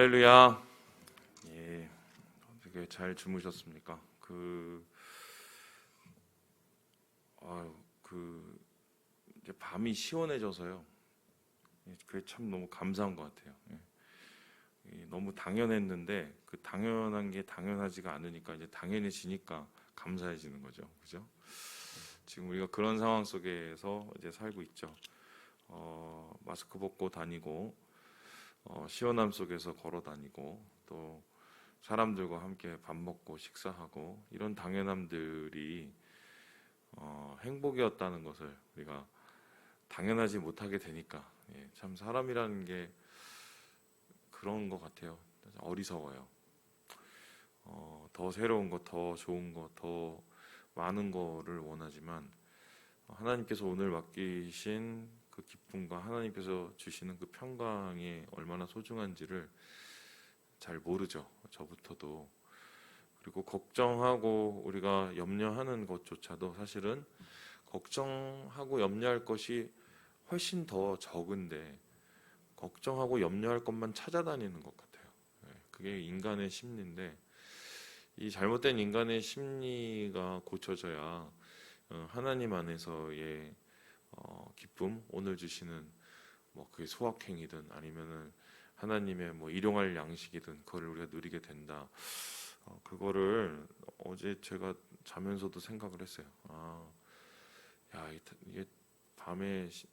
할렐루야. 예, 어떻게 잘 주무셨습니까? 그, 아유, 그 이제 밤이 시원해져서요. 예, 그게 참 너무 감사한 것 같아요. 예. 이 너무 당연했는데 그 당연한 게 당연하지가 않으니까 이제 당연해지니까 감사해지는 거죠. 그죠? 지금 우리가 그런 상황 속에서 이제 살고 있죠. 어, 마스크 벗고 다니고 어, 시원함 속에서 걸어 다니고 또 사람들과 함께 밥 먹고 식사하고 이런 당연함들이 어, 행복이었다는 것을 우리가 당연하지 못하게 되니까 예, 참 사람이라는 게 그런 것 같아요. 어리석어요. 어, 더 새로운 것, 더 좋은 것, 더 많은 거를 원하지만 하나님께서 오늘 맡기신 그 기쁨과 하나님께서 주시는 그 평강이 얼마나 소중한지를 잘 모르죠. 저부터도. 그리고 걱정하고 우리가 염려하는 것조차도 사실은 걱정하고 염려할 것이 훨씬 더 적은데 걱정하고 염려할 것만 찾아다니는 것 같아요. 예, 그게 인간의 심리인데 이 잘못된 인간의 심리가 고쳐져야 어, 하나님 안에서의 어, 기쁨 오늘 주시는 뭐 그게 소확행이든 아니면은 하나님의 뭐 일용할 양식이든 그걸 우리가 누리게 된다. 어, 그거를 어제 제가 자면서도 생각을 했어요. 아, 야 이게 밤에 시,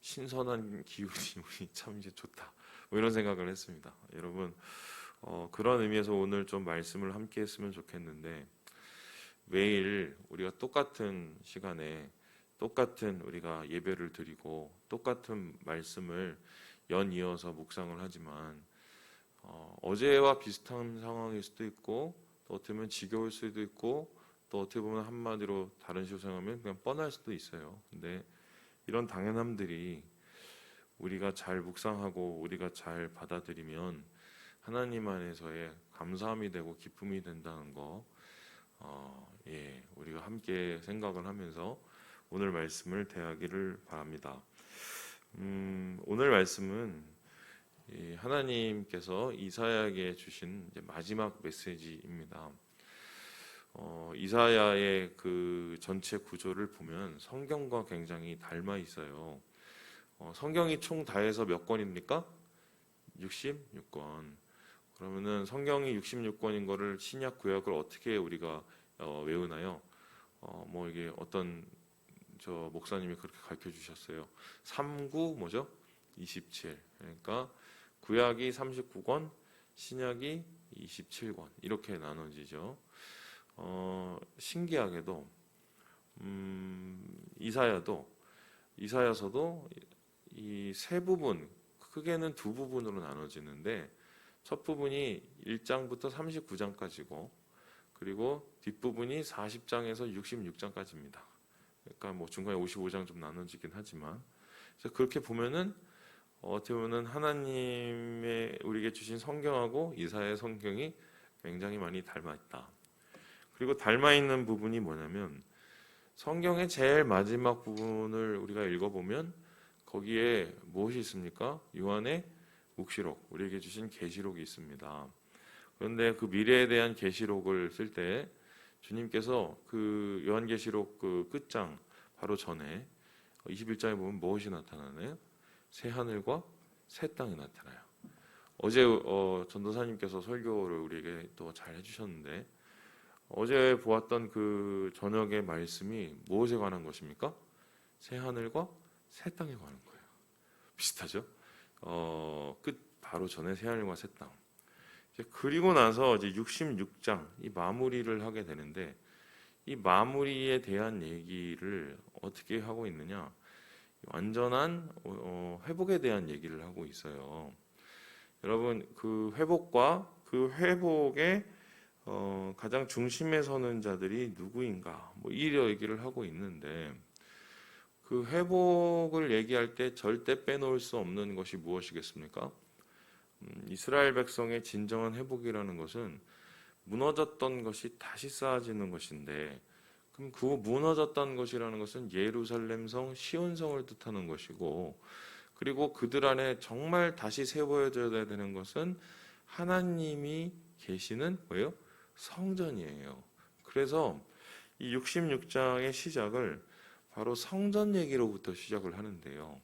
신선한 기운이 참 이제 좋다. 뭐 이런 생각을 했습니다. 여러분 어, 그런 의미에서 오늘 좀 말씀을 함께 했으면 좋겠는데 매일 우리가 똑같은 시간에 똑같은 우리가 예배를 드리고 똑같은 말씀을 연이어서 묵상을 하지만 어, 어제와 비슷한 상황일 수도 있고 또 어떻게 보면 지겨울 수도 있고 또 어떻게 보면 한마디로 다른 식으로 생각하면 그냥 뻔할 수도 있어요. 근데 이런 당연함들이 우리가 잘 묵상하고 우리가 잘 받아들이면 하나님 안에서의 감사함이 되고 기쁨이 된다는 거, 어, 예, 우리가 함께 생각을 하면서 오늘 말씀을 대하기를 바랍니다. 음, 오늘 말씀은 하나님께서 이사야에게 주신 마지막 메시지입니다. 어, 이사야의 그 전체 구조를 보면 성경과 굉장히 닮아 있어요. 어, 성경이 총 다해서 몇 권입니까? 66권. 그러면은 성경이 66권인 거를 신약 구약을 어떻게 우리가 어, 외우나요? 어, 뭐 이게 어떤 저 목사님이 그렇게 가르쳐 주셨어요. 39 뭐죠? 27. 그러니까 구약이 39권, 신약이 27권 이렇게 나눠지죠. 어, 신기하게도 음, 이사야도 이사야서도 이 세 부분 크게는 두 부분으로 나눠지는데 첫 부분이 1장부터 39장까지고 그리고 뒷부분이 40장에서 66장까지입니다. 그러니까 뭐 중간에 55장 좀 나눠지긴 하지만 그래서 그렇게 보면은 어떻게 보면 하나님의 우리에게 주신 성경하고 이사의 성경이 굉장히 많이 닮아 있다. 그리고 닮아 있는 부분이 뭐냐면 성경의 제일 마지막 부분을 우리가 읽어보면 거기에 무엇이 있습니까? 요한의 묵시록, 우리에게 주신 계시록이 있습니다. 그런데 그 미래에 대한 계시록을 쓸 때 주님께서 그 요한계시록 그 끝장 바로 전에 21장에 보면 무엇이 나타나나요? 새 하늘과 새 땅이 나타나요. 어제 어, 전도사님께서 설교를 우리에게 또 잘 해주셨는데 어제 보았던 그 저녁의 말씀이 무엇에 관한 것입니까? 새 하늘과 새 땅에 관한 거예요. 비슷하죠? 어, 끝 바로 전에 새 하늘과 새 땅. 그리고 나서 이제 66장 이 마무리를 하게 되는데 이 마무리에 대한 얘기를 어떻게 하고 있느냐? 완전한 어, 회복에 대한 얘기를 하고 있어요. 여러분 그 회복과 그 회복의 어, 가장 중심에 서는 자들이 누구인가? 뭐이 얘기를 하고 있는데 그 회복을 얘기할 때 절대 빼놓을 수 없는 것이 무엇이겠습니까? 음, 이스라엘 백성의 진정한 회복이라는 것은 무너졌던 것이 다시 쌓아지는 것인데 그럼 그 무너졌던 것이라는 것은 예루살렘 성 시온성을 뜻하는 것이고 그리고 그들 안에 정말 다시 세워져야 되는 것은 하나님이 계시는 뭐예요? 성전이에요. 그래서 이 66장의 시작을 바로 성전 얘기로부터 시작을 하는데요.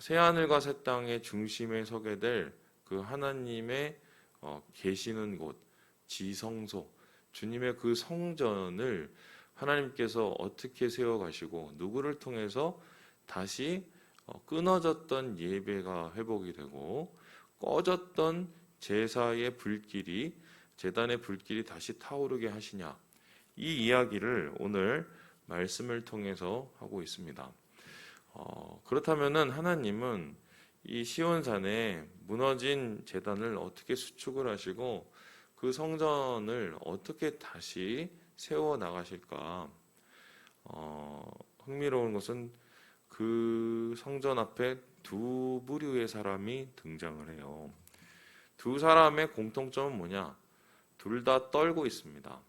새 하늘과 새 땅의 중심에 서게 될 그 하나님의 어, 계시는 곳, 지성소, 주님의 그 성전을 하나님께서 어떻게 세워 가시고 누구를 통해서 다시 어, 끊어졌던 예배가 회복이 되고 꺼졌던 제사의 불길이 제단의 불길이 다시 타오르게 하시냐 이 이야기를 오늘 말씀을 통해서 하고 있습니다. 어, 그렇다면은 하나님은 이 시온산에 무너진 제단을 어떻게 수축을 하시고 그 성전을 어떻게 다시 세워 나가실까? 어, 흥미로운 것은 그 성전 앞에 두 부류의 사람이 등장을 해요. 두 사람의 공통점은 뭐냐? 둘 다 떨고 있습니다.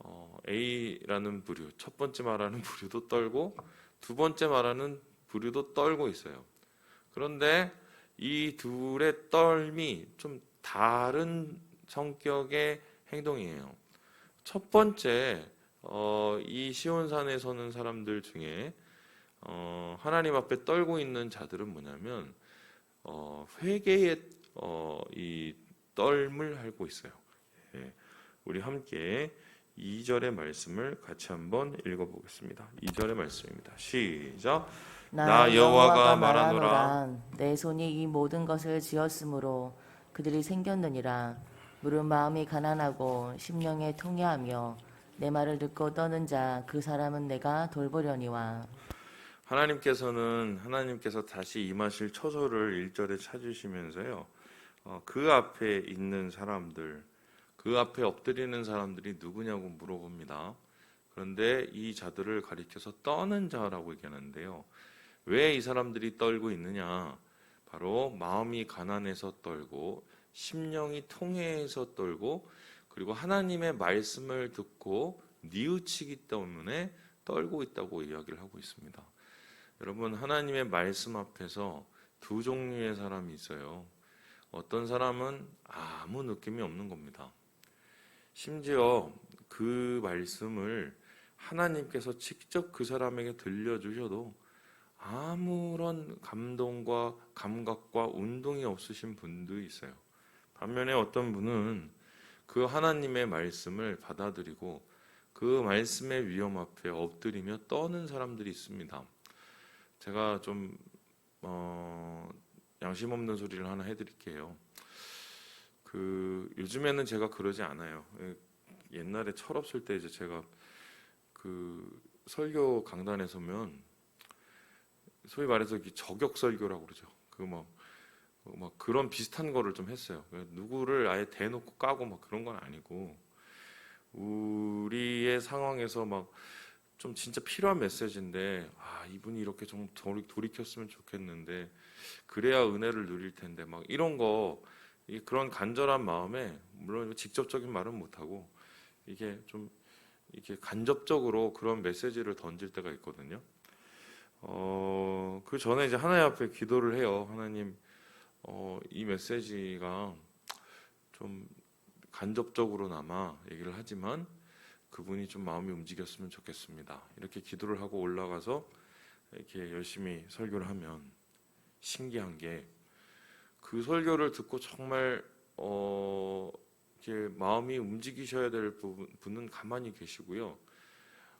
어, A라는 부류, 첫 번째 말하는 부류도 떨고 두 번째 말하는 부류도 떨고 있어요. 그런데 이 둘의 떨미 좀 다른 성격의 행동이에요. 첫 번째, 어, 이 시온산에 서는 사람들 중에 어, 하나님 앞에 떨고 있는 자들은 뭐냐면 어, 회개의 어, 이 떨을 하고 있어요. 예, 우리 함께 2절의 말씀을 같이 한번 읽어보겠습니다. 2절의 말씀입니다. 시작. 나 여호와가 말하노라. 내 손이 이 모든 것을 지었으므로 그들이 생겼느니라 물은 마음이 가난하고 심령에 통해하며 내 말을 듣고 떠는 자 그 사람은 내가 돌보려니와 하나님께서는 하나님께서 다시 임하실 처소를 1절에 찾으시면서요. 어, 그 앞에 있는 사람들, 그 앞에 엎드리는 사람들이 누구냐고 물어봅니다. 그런데 이 자들을 가리켜서 떠는 자라고 얘기하는데요. 왜 이 사람들이 떨고 있느냐? 바로 마음이 가난해서 떨고 심령이 통해서 떨고 그리고 하나님의 말씀을 듣고 뉘우치기 때문에 떨고 있다고 이야기를 하고 있습니다. 여러분 하나님의 말씀 앞에서 두 종류의 사람이 있어요. 어떤 사람은 아무 느낌이 없는 겁니다. 심지어 그 말씀을 하나님께서 직접 그 사람에게 들려주셔도 아무런 감동과 감각과 운동이 없으신 분도 있어요. 반면에 어떤 분은 그 하나님의 말씀을 받아들이고 그 말씀의 위험 앞에 엎드리며 떠는 사람들이 있습니다. 제가 좀 어, 양심 없는 소리를 하나 해드릴게요. 그 요즘에는 제가 그러지 않아요. 예, 옛날에 철없을 때 이제 제가 그 설교 강단에 서면 소위 말해서 이렇게 저격 설교라고 그러죠. 그막 막 그런 비슷한 거를 좀 했어요. 누구를 아예 대놓고 까고 막 그런 건 아니고 우리의 상황에서 막 좀 진짜 필요한 메시지인데 아 이분이 이렇게 좀 돌이, 돌이켰으면 좋겠는데 그래야 은혜를 누릴 텐데 막 이런 거 그런 간절한 마음에 물론 직접적인 말은 못 하고 이게 좀 이렇게 간접적으로 그런 메시지를 던질 때가 있거든요. 어, 그 전에 이제 하나님 앞에 기도를 해요. 하나님, 어, 이 메시지가 좀 간접적으로나마 얘기를 하지만 그분이 좀 마음이 움직였으면 좋겠습니다. 이렇게 기도를 하고 올라가서 이렇게 열심히 설교를 하면 신기한 게 그 설교를 듣고 정말 어, 이렇게 마음이 움직이셔야 될 부분, 분은 가만히 계시고요.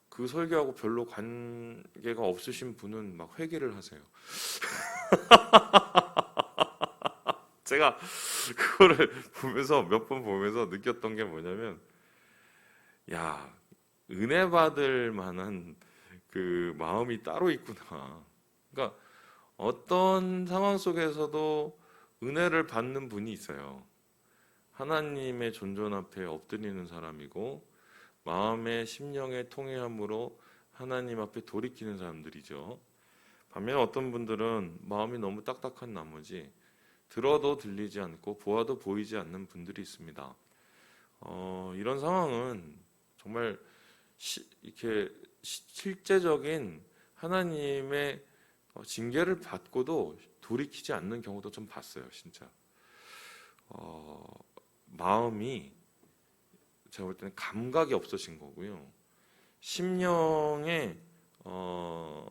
그 설교하고 별로 관계가 없으신 분은 막 회개를 하세요. 제가 그거를 보면서 몇 번 보면서 느꼈던 게 뭐냐면, 야, 은혜 받을 만한 그 마음이 따로 있구나. 그러니까 어떤 상황 속에서도 은혜를 받는 분이 있어요. 하나님의 존존 앞에 엎드리는 사람이고, 마음의 심령의 통해함으로 하나님 앞에 돌이키는 사람들이죠. 반면 어떤 분들은 마음이 너무 딱딱한 나머지 들어도 들리지 않고 보아도 보이지 않는 분들이 있습니다. 어, 이런 상황은 정말 시, 이렇게 시, 실제적인 하나님의 어, 징계를 받고도 돌이키지 않는 경우도 좀 봤어요, 진짜. 어, 마음이 제가 볼 때는 감각이 없으신 거고요. 심령의 어,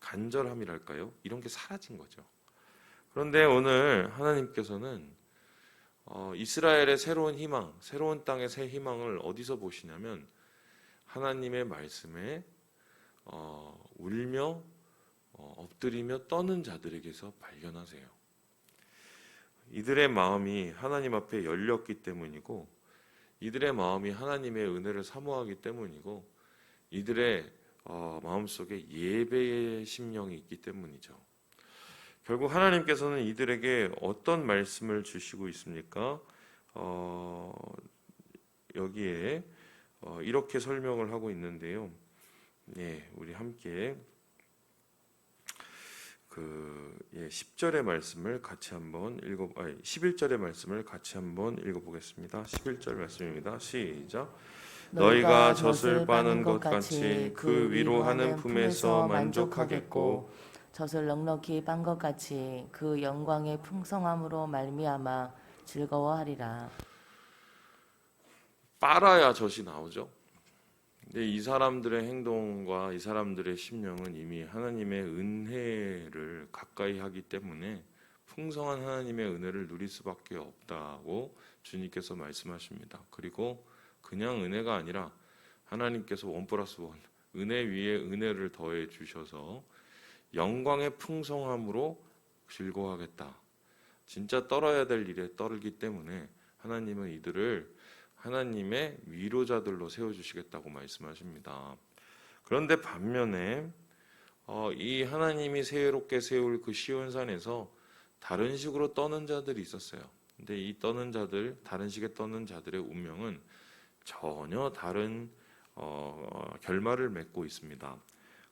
간절함이랄까요? 이런 게 사라진 거죠. 그런데 오늘 하나님께서는 어, 이스라엘의 새로운 희망, 새로운 땅의 새 희망을 어디서 보시냐면 하나님의 말씀에 어, 울며 어, 엎드리며 떠는 자들에게서 발견하세요. 이들의 마음이 하나님 앞에 열렸기 때문이고 이들의 마음이 하나님의 은혜를 사모하기 때문이고 이들의 어, 마음속에 예배의 심령이 있기 때문이죠. 결국 하나님께서는 이들에게 어떤 말씀을 주시고 있습니까? 어, 여기에 어, 이렇게 설명을 하고 있는데요. 예, 우리 함께 그 예, 10절의 말씀을 같이 한번 읽어 아니 11절의 말씀을 같이 한번 읽어 보겠습니다. 11절 말씀입니다. 시작. 너희가 젖을 빠는 것 같이 그 위로 하는 품에서 만족하겠고 젖을 넉넉히 빤 것 같이 그 영광의 풍성함으로 말미암아 즐거워하리라. 빨아야 젖이 나오죠. 근데 이 사람들의 행동과 이 사람들의 심령은 이미 하나님의 은혜를 가까이 하기 때문에 풍성한 하나님의 은혜를 누릴 수밖에 없다고 주님께서 말씀하십니다. 그리고 그냥 은혜가 아니라 하나님께서 원 플러스 원 은혜 위에 은혜를 더해 주셔서 영광의 풍성함으로 즐거워하겠다. 진짜 떨어야 될 일에 떨기 때문에 하나님은 이들을 하나님의 위로자들로 세워주시겠다고 말씀하십니다. 그런데 반면에 어, 이 하나님이 새롭게 세울 그 시온산에서 다른 식으로 떠는 자들이 있었어요. 근데 이 떠는 자들, 다른 식의 떠는 자들의 운명은 전혀 다른 어, 결말을 맺고 있습니다.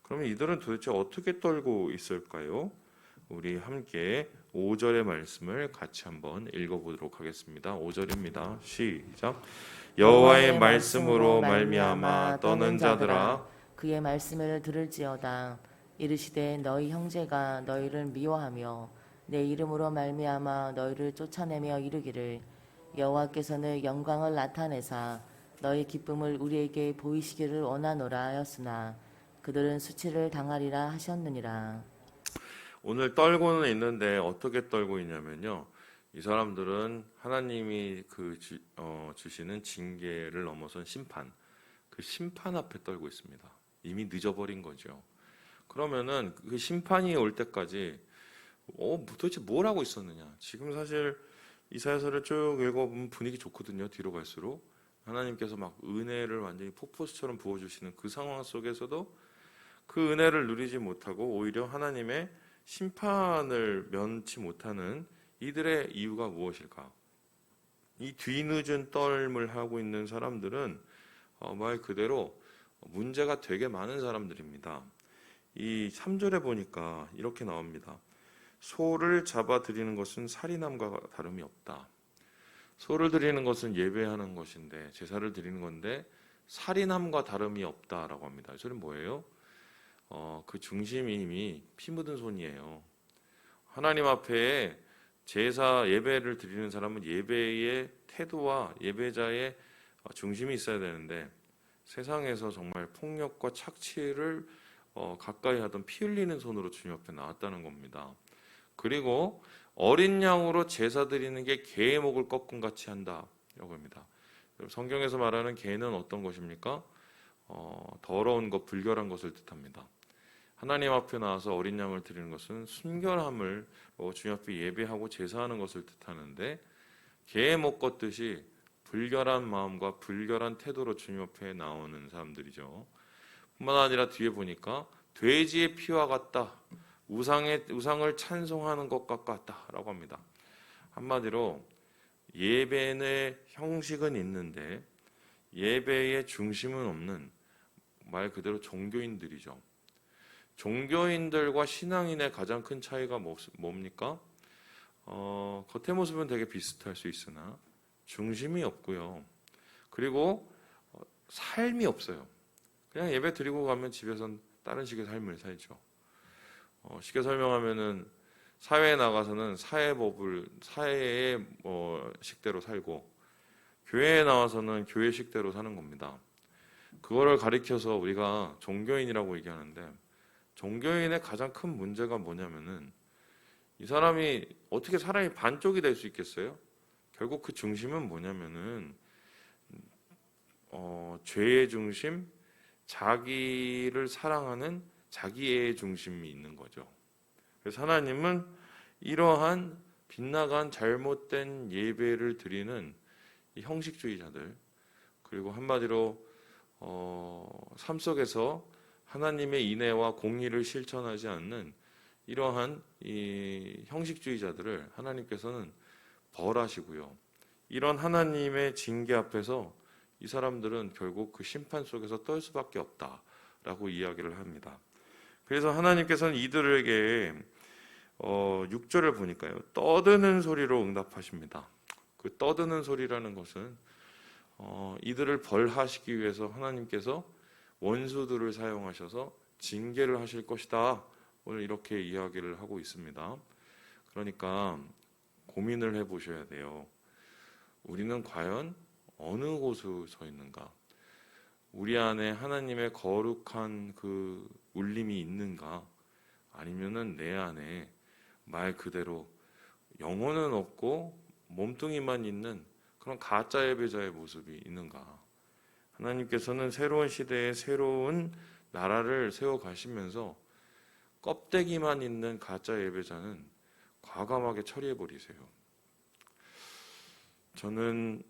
그러면 이들은 도대체 어떻게 떨고 있을까요? 우리 함께 5절의 말씀을 같이 한번 읽어보도록 하겠습니다. 5절입니다. 시작. 여호와의 말씀으로 말미암아 떠는 자들아 그의 말씀을 들을지어다 이르시되 너희 형제가 너희를 미워하며 내 이름으로 말미암아 너희를 쫓아내며 이르기를 여호와께서는 영광을 나타내사 너희 기쁨을 우리에게 보이시기를 원하노라 하였으나 그들은 수치를 당하리라 하셨느니라 오늘 떨고는 있는데 어떻게 떨고 있냐면요. 이 사람들은 하나님이 그 주, 어, 주시는 징계를 넘어선 심판, 그 심판 앞에 떨고 있습니다. 이미 늦어버린 거죠. 그러면은 그 심판이 올 때까지 어, 도대체 뭘 하고 있었느냐? 지금 사실 이사야서를 쭉 읽어보면 분위기 좋거든요. 뒤로 갈수록 하나님께서 막 은혜를 완전히 폭포수처럼 부어주시는 그 상황 속에서도 그 은혜를 누리지 못하고 오히려 하나님의 심판을 면치 못하는 이들의 이유가 무엇일까? 이 뒤늦은 떨을 하고 있는 사람들은 어, 말 그대로 문제가 되게 많은 사람들입니다. 이 3절에 보니까 이렇게 나옵니다. 소를 잡아 드리는 것은 살인함과 다름이 없다. 소를 드리는 것은 예배하는 것인데 제사를 드리는 건데 살인함과 다름이 없다라고 합니다. 이 소리는 뭐예요? 어, 그 중심이 이미 피 묻은 손이에요. 하나님 앞에 제사 예배를 드리는 사람은 예배의 태도와 예배자의 어, 중심이 있어야 되는데 세상에서 정말 폭력과 착취를 어, 가까이 하던 피 흘리는 손으로 주님 앞에 나왔다는 겁니다. 그리고 어린 양으로 제사 드리는 게 개의 목을 꺾은 같이 한다라고 합니다. 성경에서 말하는 개는 어떤 것입니까? 어, 더러운 것, 불결한 것을 뜻합니다. 하나님 앞에 나와서 어린 양을 드리는 것은 순결함을 어, 주님 앞에 예배하고 제사하는 것을 뜻하는데 개의 목 걷듯이 불결한 마음과 불결한 태도로 주님 앞에 나오는 사람들이죠. 뿐만 아니라 뒤에 보니까 돼지의 피와 같다. 우상의 우상을 찬송하는 것과 같다라고 합니다. 한마디로 예배의 형식은 있는데 예배의 중심은 없는 말 그대로 종교인들이죠. 종교인들과 신앙인의 가장 큰 차이가 뭐- 뭡니까? 어, 겉의 모습은 되게 비슷할 수 있으나 중심이 없고요. 그리고 어, 삶이 없어요. 그냥 예배 드리고 가면 집에선 다른 식의 삶을 살죠. 어, 쉽게 설명하면은 사회에 나가서는 사회법을 사회의 뭐 식대로 살고 교회에 나와서는 교회 식대로 사는 겁니다. 그거를 가리켜서 우리가 종교인이라고 얘기하는데 종교인의 가장 큰 문제가 뭐냐면은 이 사람이 어떻게 사람이 반쪽이 될 수 있겠어요? 결국 그 중심은 뭐냐면은 어, 죄의 중심, 자기를 사랑하는 자기의 중심이 있는 거죠. 그래서 하나님은 이러한 빗나간 잘못된 예배를 드리는 이 형식주의자들 그리고 한마디로 어, 삶 속에서 하나님의 인애와 공의를 실천하지 않는 이러한 이 형식주의자들을 하나님께서는 벌하시고요. 이런 하나님의 징계 앞에서 이 사람들은 결국 그 심판 속에서 떨 수밖에 없다라고 이야기를 합니다. 그래서 하나님께서는 이들에게 어, 6절을 보니까요. 떠드는 소리로 응답하십니다. 그 떠드는 소리라는 것은 어, 이들을 벌하시기 위해서 하나님께서 원수들을 사용하셔서 징계를 하실 것이다. 오늘 이렇게 이야기를 하고 있습니다. 그러니까 고민을 해 보셔야 돼요. 우리는 과연 어느 곳에 서 있는가? 우리 안에 하나님의 거룩한 그 울림이 있는가? 아니면은 내 안에 말 그대로 영혼은 없고 몸뚱이만 있는 그런 가짜 예배자의 모습이 있는가? 하나님께서는 새로운 시대에 새로운 나라를 세워 가시면서 껍데기만 있는 가짜 예배자는 과감하게 처리해 버리세요. 저는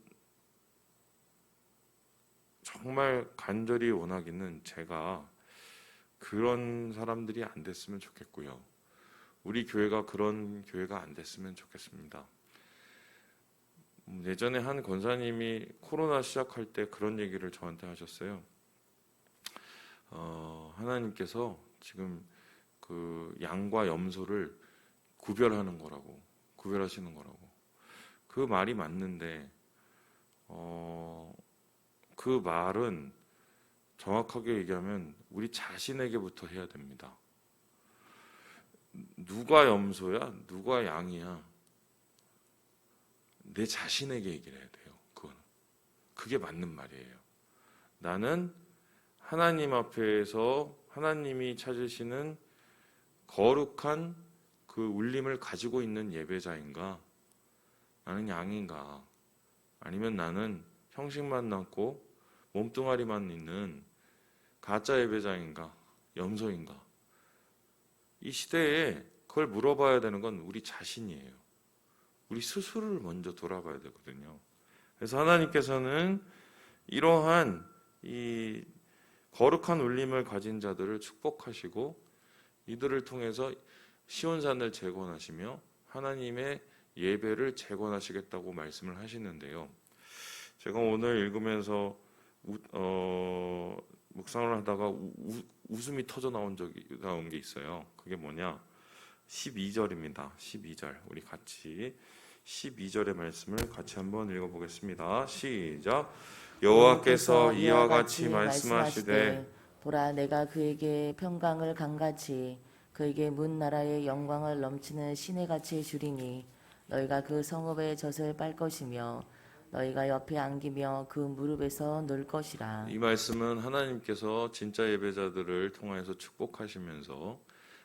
정말 간절히 원하기는 제가 그런 사람들이 안 됐으면 좋겠고요. 우리 교회가 그런 교회가 안 됐으면 좋겠습니다. 음, 예전에 한 권사님이 코로나 시작할 때 그런 얘기를 저한테 하셨어요. 어, 하나님께서 지금 그 양과 염소를 구별하는 거라고 구별하시는 거라고 그 말이 맞는데 어, 그 말은 정확하게 얘기하면 우리 자신에게부터 해야 됩니다. 누가 염소야? 누가 양이야? 내 자신에게 얘기를 해야 돼요. 그거는. 그게 맞는 말이에요. 나는 하나님 앞에서 하나님이 찾으시는 거룩한 그 울림을 가지고 있는 예배자인가? 나는 양인가? 아니면 나는 형식만 남고 몸뚱아리만 있는 가짜 예배자인가? 염소인가? 이 시대에 그걸 물어봐야 되는 건 우리 자신이에요. 우리 스스로를 먼저 돌아봐야 되거든요. 그래서 하나님께서는 이러한 이 거룩한 울림을 가진 자들을 축복하시고 이들을 통해서 시온산을 재건하시며 하나님의 예배를 재건하시겠다고 말씀을 하시는데요. 제가 오늘 읽으면서 우, 어, 묵상을 하다가 우, 우, 웃음이 터져 나온 적이 나온 게 있어요. 그게 뭐냐? 12절입니다. 12절. 우리 같이 12절의 말씀을 같이 한번 읽어 보겠습니다. 시작. 여호와께서 이와 같이 말씀하시되 보라 내가 그에게 평강을 강같이 그에게 문 나라의 영광을 넘치는 시내 같이 주리니 너희가 그 성읍의 젖을 빨 것이며 너희가 옆에 안기며 그 무릎에서 놀 것이라 이 말씀은 하나님께서 진짜 예배자들을 통하여서 축복하시면서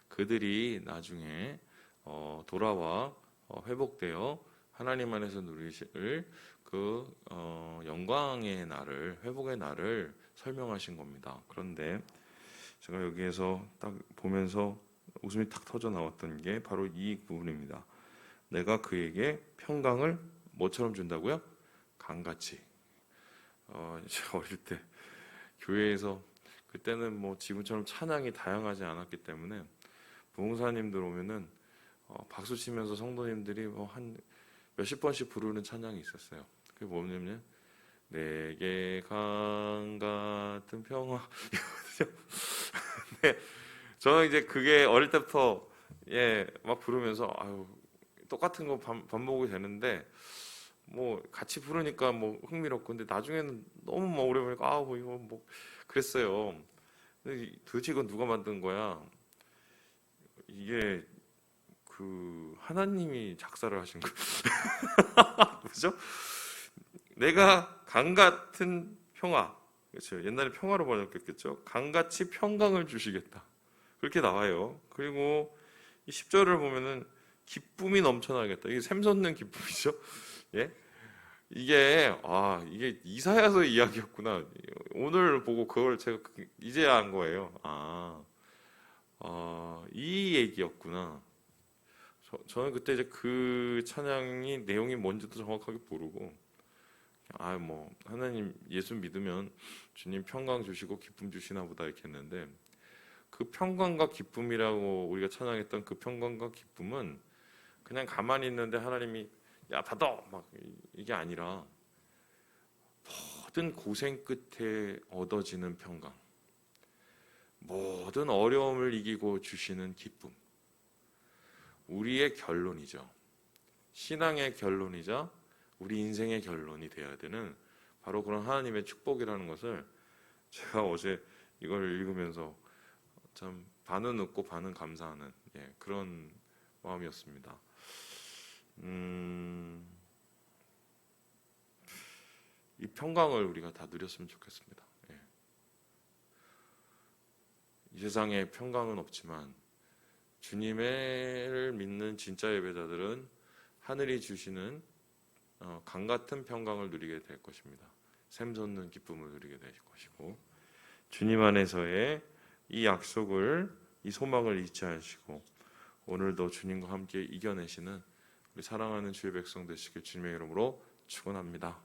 그들이 나중에 어, 돌아와 어, 회복되어 하나님 안에서 누리실 그 어, 영광의 날을 회복의 날을 설명하신 겁니다. 그런데 제가 여기에서 딱 보면서 웃음이 탁 터져 나왔던 게 바로 이 부분입니다. 내가 그에게 평강을 뭐처럼 준다고요? 강같이. 어, 어릴 때 교회에서 그때는 뭐 지금처럼 찬양이 다양하지 않았기 때문에 부흥사님들 오면은 어, 박수 치면서 성도님들이 뭐 한 몇십 번씩 부르는 찬양이 있었어요. 그게 뭐냐면 내게 강 같은 평화. 네, 저는 이제 그게 어릴 때부터 예 막 부르면서 아유 똑같은 거 반- 반복이 되는데 뭐 같이 부르니까 뭐 흥미롭고 근데 나중에는 너무 막 오래 보니까 아뭐 이거 뭐 그랬어요. 도대체 이건 누가 만든 거야? 이게 그그 하나님이 작사를 하신 거 그죠? 내가 강 같은 평화 그렇죠. 옛날에 평화로 번역했겠죠. 강같이 평강을 주시겠다. 그렇게 나와요. 그리고 이 10절을 보면은 기쁨이 넘쳐나겠다. 이게 샘솟는 기쁨이죠. 예? 이게 아 이게 이사야서 이야기였구나. 오늘 보고 그걸 제가 그- 이제야 한 거예요. 아, 아, 이 얘기였구나. 저, 저는 그때 이제 그 찬양이 내용이 뭔지도 정확하게 모르고 아 뭐 하나님 예수 믿으면 주님 평강 주시고 기쁨 주시나 보다 이렇게 했는데 그 평강과 기쁨이라고 우리가 찬양했던 그 평강과 기쁨은 그냥 가만히 있는데 하나님이 야 받아 막 이- 이게 아니라 모든 고생 끝에 얻어지는 평강 모든 어려움을 이기고 주시는 기쁨 우리의 결론이죠 신앙의 결론이자 우리 인생의 결론이 되어야 되는 바로 그런 하나님의 축복이라는 것을 제가 어제 이걸 읽으면서 참 반은 웃고 반은 감사하는 예, 그런 마음이었습니다. 음, 이 평강을 우리가 다 누렸으면 좋겠습니다. 예. 이 세상에 평강은 없지만 주님을 믿는 진짜 예배자들은 하늘이 주시는 어, 강 같은 평강을 누리게 될 것입니다. 샘솟는 기쁨을 누리게 될 것이고 주님 안에서의 이 약속을 이 소망을 잊지 않으시고 오늘도 주님과 함께 이겨내시는 우리 사랑하는 주의 백성 되시길 주님의 이름으로 축원합니다.